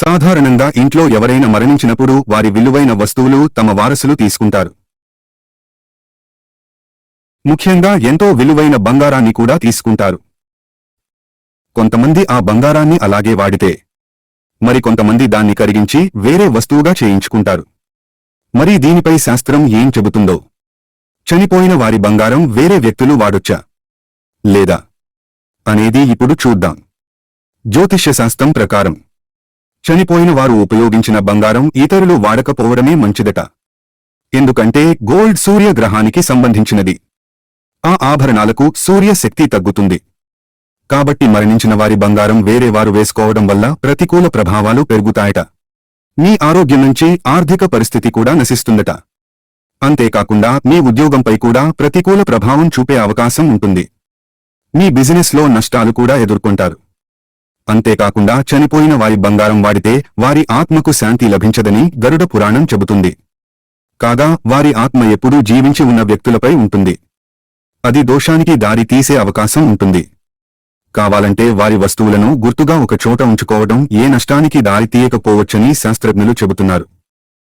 సాధారణంగా ఇంట్లో ఎవరైనా మరణించినప్పుడు వారి విలువైన వస్తువులు తమ వారసులు తీసుకుంటారు. ముఖ్యంగా ఎంతో విలువైన బంగారాన్ని కూడా తీసుకుంటారు. కొంతమంది ఆ బంగారాన్ని అలాగే వాడితే మరికొంతమంది దాన్ని కరిగించి వేరే వస్తువుగా చేయించుకుంటారు. మరి దీనిపై శాస్త్రం ఏం చెబుతుందో? చనిపోయిన వారి బంగారం వేరే వ్యక్తులు వాడొచ్చా? లేదా? అనేది ఇప్పుడు చూద్దాం. జ్యోతిష్య శాస్త్రం ప్రకారం. చనిపోయిన వారు ఉపయోగించిన బంగారం ఇతరులు వాడకపోవడమే మంచిదట. ఎందుకంటే గోల్డ్ సూర్యగ్రహానికి సంబంధించినది. ఆ ఆభరణాలకు సూర్య శక్తి తగ్గుతుంది. కాబట్టి మరణించిన వారి బంగారం వేరే వారు వేసుకోవడం వల్ల ప్రతికూల ప్రభావాలు పెరుగుతాయట. మీ ఆరోగ్యం నుంచి ఆర్థిక పరిస్థితి కూడా నశిస్తుందట. అంతేకాకుండా మీ ఉద్యోగంపై కూడా ప్రతికూల ప్రభావం చూపే అవకాశం ఉంటుంది. మీ బిజినెస్లో నష్టాలు కూడా ఎదుర్కొంటారు. అంతేకాకుండా చనిపోయిన వారి బంగారం వాడితే వారి ఆత్మకు శాంతి లభించదని గరుడ పురాణం చెబుతుంది. కాగా వారి ఆత్మ ఎప్పుడూ జీవించి ఉన్న వ్యక్తులపై ఉంటుంది. అది దోషానికి దారి తీసే అవకాశం ఉంటుంది. కావాలంటే వారి వస్తువులను గుర్తుగా ఒక చోట ఉంచుకోవడం ఏ నష్టానికి దారి తీయకపోవచ్చని శాస్త్రజ్ఞులు చెబుతున్నారు.